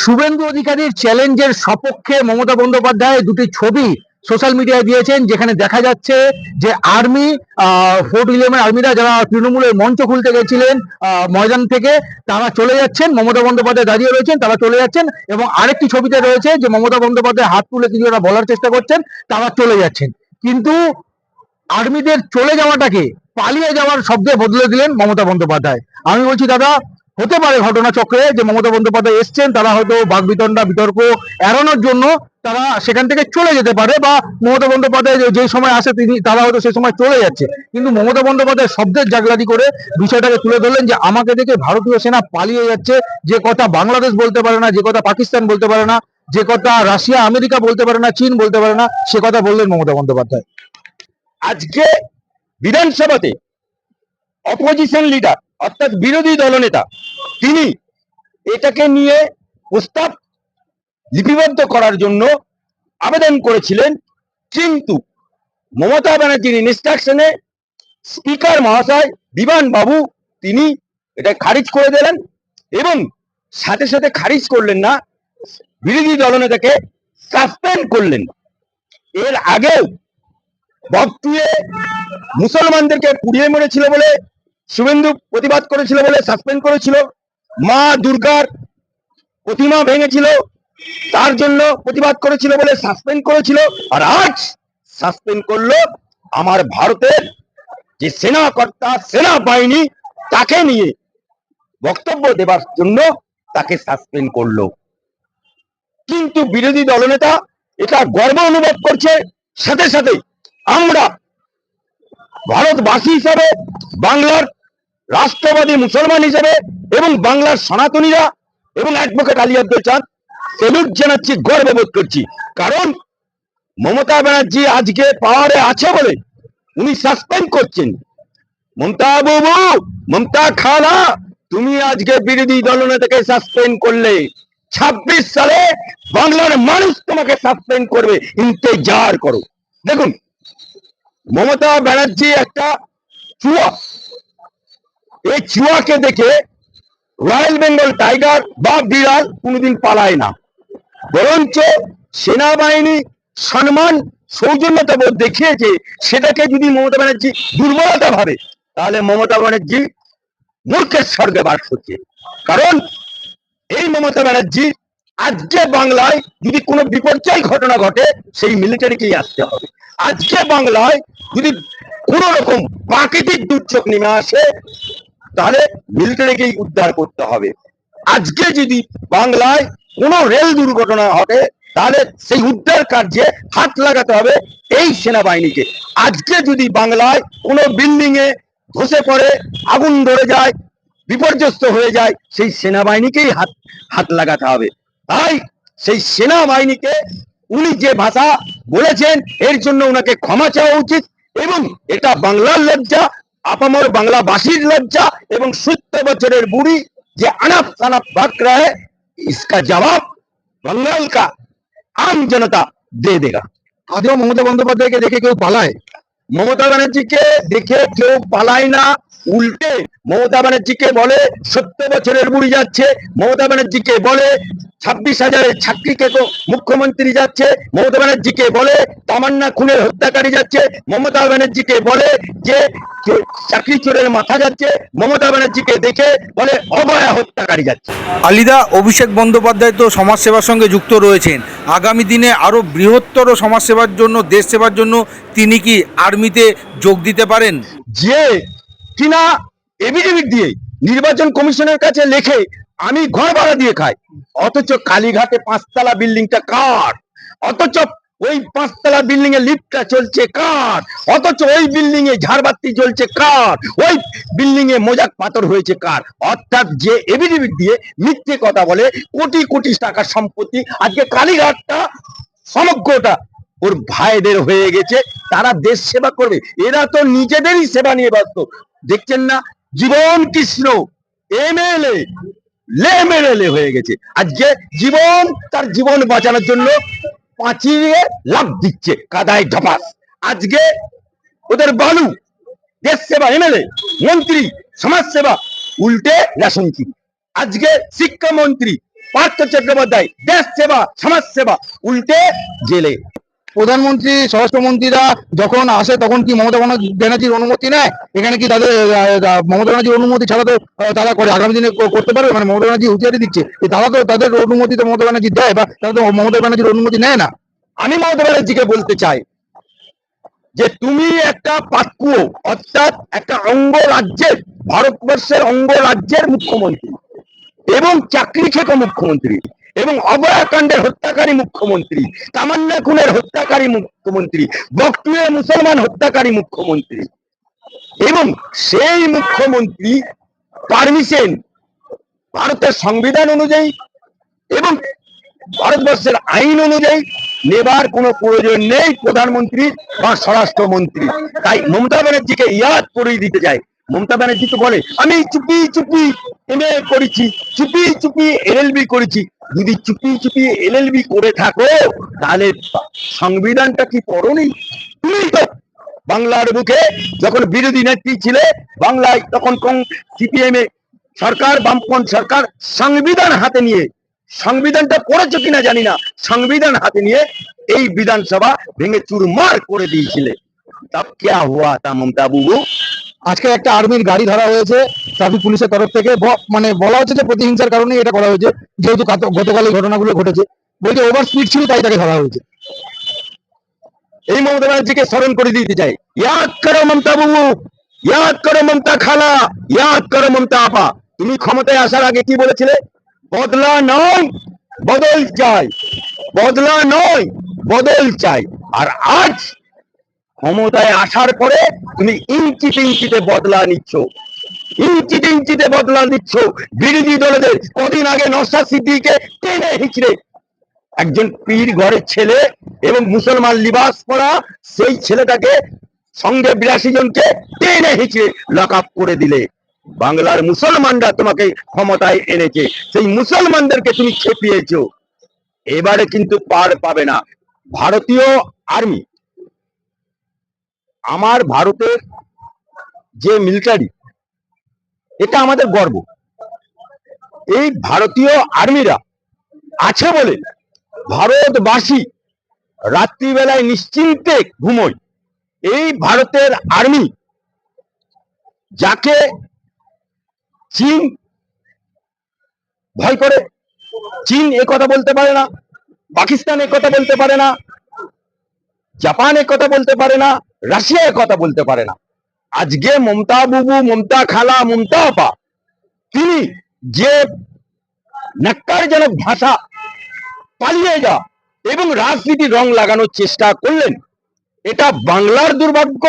শুভেন্দু অধিকারীর চ্যালেঞ্জের সপক্ষে মমতা বন্দ্যোপাধ্যায় দুটি ছবি সোশ্যাল মিডিয়ায় দিয়েছেন, যেখানে দেখা যাচ্ছে যে আর্মি ফোর্ট উইলিয়ামের আর্মিরা যারা তৃণমূলের মঞ্চ খুলতে গেছিলেন ময়দান থেকে, তারা চলে যাচ্ছেন। মমতা বন্দ্যোপাধ্যায় দাঁড়িয়ে রয়েছেন, তারা চলে যাচ্ছেন এবং আরেকটি ছবিতে রয়েছে যে মমতা বন্দ্যোপাধ্যায় হাত তুলে কিছু ওরা বলার চেষ্টা করছেন, তারা চলে যাচ্ছেন। কিন্তু আর্মিদের চলে যাওয়াটাকে পালিয়ে যাওয়ার শব্দে বদলে দিলেন মমতা বন্দ্যোপাধ্যায়। আমি বলছি, দাদা হতে পারে ঘটনা চক্রে যে মমতা বন্দ্যোপাধ্যায় এসছেন, তারা হয়তো বাগবিতণ্ডা, বিতর্ক এড়ানোর জন্য তারা সেখান থেকে চলে যেতে পারে বা মমতা বন্দ্যোপাধ্যায় যে- সময় আসে তিনি তারা হয়তো সে সময় চলে যাচ্ছে। কিন্তু মমতা বন্দ্যোপাধ্যায় শব্দের জাগলাদি করে বিষয়টাকে তুলে ধরলেন যে আমাকে দেখে ভারতীয় সেনা পালিয়ে যাচ্ছে, যে কথা বাংলাদেশ বলতে পারে না, যে কথা পাকিস্তান বলতে পারে না, যে কথা রাশিয়া, আমেরিকা বলতে পারে না, চীন বলতে পারে না, সে কথা বললেন মমতা বন্দ্যোপাধ্যায়। আজকে বিধানসভাতে অপোজিশন লিডার অর্থাৎ বিরোধী দলনেতা তিনি এটাকে নিয়ে প্রস্তাব লিপিবদ্ধ করার জন্য আবেদন করেছিলেন। কিন্তু মমতা ব্যানার্জির ইনস্ট্রাকশনে স্পিকার মহাশয় বিমান বাবু তিনি এটা খারিজ করে দিলেন এবং সাথে সাথে খারিজ করলেন না, বিরোধী দলনেতাকে সাসপেন্ড করলেন। এর আগেও বকটুয়ে মুসলমানদেরকে পুড়িয়ে মেরেছিল বলে, শুভেন্দু প্রতিবাদ করেছিল বলে সাসপেন্ড করেছিল। মা দুর্গার প্রতিমা ভেঙেছিল, তার জন্য প্রতিবাদ করেছিল বলে সাসপেন্ড করেছিল। আর আজ সাসপেন্ড করল আমার ভারতের যে সেনাকর্তা, সেনাবাহিনী, তাকে নিয়ে বক্তব্য দেবার জন্য তাকে সাসপেন্ড করল। কিন্তু বিরোধী দলনেতা এটা গর্ব অনুভব করছে। সাথে সাথে আমরা ভারতবাসী হিসাবে বাংলার রাষ্ট্রবাদী মুসলমান হিসেবে এবং বাংলার সনাতনীরা এবং অ্যাডভোকেট আলী আব্দুল চাঁদ সেলুট জানাচ্ছি গর্ববোধ করছি। কারণ মমতা ব্যানার্জি আজকে পাওয়ারে আছে বলে উনি সাসপেন্ড করছেন। মমতা বাবু, মমতা খালা, তুমি আজকে বিরোধী দলনেতাকে সাসপেন্ড করলে। ছাব্বিশ সালে বাংলার মানুষ তোমাকে সাসপেন্ড করবে, ইন্তেজার করো। দেখুন, মমতা ব্যানার্জি একটা চুয়া। এই চুয়াকে দেখে রয়্যাল বেঙ্গল টাইগার বা বিড়াল কোনোদিন পালায় না। বরঞ্চ সেনাবাহিনী সম্মান সৌজন্যতা বোধ দেখিয়েছে, সেটাকে যদি মমতা ব্যানার্জি দুর্বলতা ভাবে, তাহলে মমতা ব্যানার্জি মূর্খের স্বর্গে বাস করছে। কারণ এই মমতা ব্যানার্জি আজকে বাংলায় যদি কোনো বিপর্যয় ঘটনা ঘটে, সেই মিলিটারিকেই আসতে হবে। আজকে বাংলায় যদি কোন রকম প্রাকৃতিক দুর্যোগ নেমে আসে তাহলে মিলিটারিকেই উদ্ধার করতে হবে। আজকে যদি বাংলায় কোনো রেল দুর্ঘটনা ঘটে, তাহলে সেই উদ্ধার কার্যে হাত লাগাতে হবে এই সেনাবাহিনীকে। আজকে যদি বাংলায় কোনো বিল্ডিং এ ধসে পড়ে, আগুন ধরে যায়, বিপর্যস্ত হয়ে যায়, সেই সেনাবাহিনীকেই হাত হাত লাগাতে হবে। তাই সেই সেনাবাহিনীকে উনি যে ভাষা বলেছেন, এর জন্য ওনাকে ক্ষমা চাওয়া উচিত এবং এটা বাংলার লজ্জা আপামর বাংলাবাসীর লজ্জা এবং সত্তর বছরের বুড়ি যে अनप सनप बक रहा है इसका जवाब बंगाल का आम जनता दे देगा আদেও মমতা বন্দ্যোপাধ্যায়কে দেখে কেউ পালায় মমতা ব্যানার্জিকে দেখে কেউ পালায় না উল্টে মমতা ব্যানার্জিকে বলে সত্তর বছরের বুড়ি যাচ্ছে। মমতা ব্যানার্জিকে বলে ছাব্বিশ হাজারের ছাত্রীকে তো মুখ্যমন্ত্রী যাচ্ছে। মমতা ব্যানার্জিকে বলে তামান্না খুনের হত্যাকারী যাচ্ছে। মমতা ব্যানার্জিকে বলে যে চাকরি চোরের মাথা যাচ্ছে। মমতা ব্যানার্জিকে দেখে বলে অভয়া হত্যাকারী যাচ্ছে। আলিদা অভিষেক বন্দ্যোপাধ্যায় তো সমাজসেবার সঙ্গে যুক্ত রয়েছেন। আগামী দিনে আরও বৃহত্তর সমাজসেবার জন্য দেশ সেবার জন্য তিনি কি আর্মিতে যোগ দিতে পারেন? যে কিনা এভিডেভিট দিয়ে নির্বাচন কমিশনের কাছে লেখে, আমি ঘর ভাড়া দিয়ে খাই। অথচ কালীঘাটে পাঁচতলা বিল্ডিংটা কার? অথচ ওই পাঁচতলা বিল্ডিং এ লিফটটা চলছে কার? অথচ ওই বিল্ডিং এ ঝাড়বাতি চলছে কার? ওই বিল্ডিং এ মোজাক পাথর হয়েছে কার? অর্থাৎ যে এভিডেভিট দিয়ে মিথ্যে কথা বলে কোটি কোটি টাকার সম্পত্তি, আজকে কালীঘাটটা সমগ্রটা ওর ভাইদের হয়ে গেছে। তারা দেশ সেবা করবে। এরা তো নিজেদেরই সেবা নিয়ে ব্যস্ত। দেখছেন না? জীবন কৃষ্ণ। এমএলএ লেমেরেলে হয়ে গেছে। আজকে জীবন, তার জীবন বাঁচানোর জন্য পাঁচিয়ে লাভ দিচ্ছে, কাদায় ধপাস আজকে ওদের বালু দেশ সেবা এমএলএ মন্ত্রী, সমাজ সেবা, উল্টে রেশন চিনি আজকে শিক্ষামন্ত্রী, পার্থ চট্টোপাধ্যায়, দেশ সেবা, সমাজ সেবা, উল্টে জেলে। প্রধানমন্ত্রী, স্বরাষ্ট্রমন্ত্রীরা যখন আসে তখন কি মমতা ব্যানার্জির অনুমতি নেয়? এখানে কি তাদের মমতা ব্যানার্জির অনুমতি ছাড়া তো তারা করে, আগামী দিনে করতে পারবে? মানে মমতা ব্যানার্জি হুঁশিয়ারি দিচ্ছে। তারা তো তাদের অনুমতি তো মমতা ব্যানার্জি দেয় বা তারা তো মমতা ব্যানার্জির অনুমতি নেয় না। আমি মমতা ব্যানার্জিকে বলতে চাই যে তুমি একটা পাকুয়ো অর্থাৎ একটা অঙ্গ রাজ্যের ভারতবর্ষের অঙ্গ রাজ্যের মুখ্যমন্ত্রী এবং চাকরি খেকো মুখ্যমন্ত্রী। এবং অবয়াকাণ্ডের হত্যাকারী মুখ্যমন্ত্রী, তামান্না খুনের হত্যাকারী মুখ্যমন্ত্রী বকটুয়ে মুসলমান হত্যাকারী মুখ্যমন্ত্রী। এবং সেই মুখ্যমন্ত্রী পারমিশন ভারতের সংবিধান অনুযায়ী এবং ভারতবর্ষের আইন অনুযায়ী নেবার কোনো প্রয়োজন নেই প্রধানমন্ত্রী বা স্বরাষ্ট্রমন্ত্রী। তাই মমতা ব্যানার্জিকে ইয়াদ করে দিতে চাই। মমতা ব্যানার্জি তো বলে, আমি চুপি চুপি এমএ করেছি, চুপি চুপি এলএলবি করেছি। যদি চুপি চুপি এলএলবি করে থাকো, তাহলে সংবিধানটা কি পড়নি তুমি তো বাংলার বুকে যখন বিরোধী নেত্রী ছিলে, বাংলায় তখন সিপিএম এ সরকার, বামপন্থ সরকার সংবিধান হাতে নিয়ে, সংবিধানটা পড়েছো কিনা জানি না, সংবিধান হাতে নিয়ে এই বিধানসভা ভেঙে চুরমার করে দিয়েছিলে। তব ক্যা হুয়া তা মমতা বুবু? আজকে একটা আর্মির গাড়ি ধরা হয়েছে, ট্রাফিক পুলিশের তরফ থেকে। মানে বলা হচ্ছে যে প্রতিহিংসার কারণে এটা করা হয়েছে, যেহেতু গতকাল এই ঘটনাগুলো ঘটেছে। বলছে ওভার স্পিড ছিল, তাই তাকে ধরা হয়েছে। এই মমতা ব্যানার্জিকে স্মরণ করে দিতে চাই। ইয়াদ মমতা বাবু ইয়াদ করো মমতা খালা ইয়াদ করো মমতা আপা। তুমি ক্ষমতায় আসার আগে কি বলেছিলে? বদলা নয়, বদল চাই। বদলা নয়, বদল চাই। আর আজ ক্ষমতায় আসার পরে তুমি ইঞ্চিতে ইঞ্চিতে বদলা নিচ্ছ। ইঞ্চিতে ইঞ্চিতে বদলা নিচ্ছ। বিরোধী দলেদের কদিন আগে নশা সিদ্দিকে টেনে হিচড়ে একজন পীর ঘরের ছেলে এবং মুসলমান লিবাস পরা সেই ছেলেটাকে সঙ্গে বিরাশি জনকে টেনে হিচড়ে লক করে দিলে। বাংলার মুসলমানরা তোমাকে ক্ষমতায় এনেছে। সেই মুসলমানদেরকে তুমি খেপিয়েছো। এবারে কিন্তু পার পাবে না। ভারতীয় আর্মি আমার ভারতের যে মিলিটারি এটা আমাদের গর্ব। এই ভারতীয় আর্মিরা আছে বলে ভারতবাসী রাত্রিবেলায় নিশ্চিন্তে ঘুমোয়। এই ভারতের আর্মি যাকে চীন ভয় করে, চীন এ কথা বলতে পারে না, পাকিস্তান এ কথা বলতে পারে না, জাপান এ কথা বলতে পারে না রাশিয়া কথা বলতে পারে না। আজকে মমতা বুবু, মমতা খালা, মমতা আপা, তিনি যে নাক্কারজনক ভাষা পালিয়ে যা এবং রাজনীতি রং লাগানোর চেষ্টা করলেন, এটা বাংলার দুর্ভাগ্য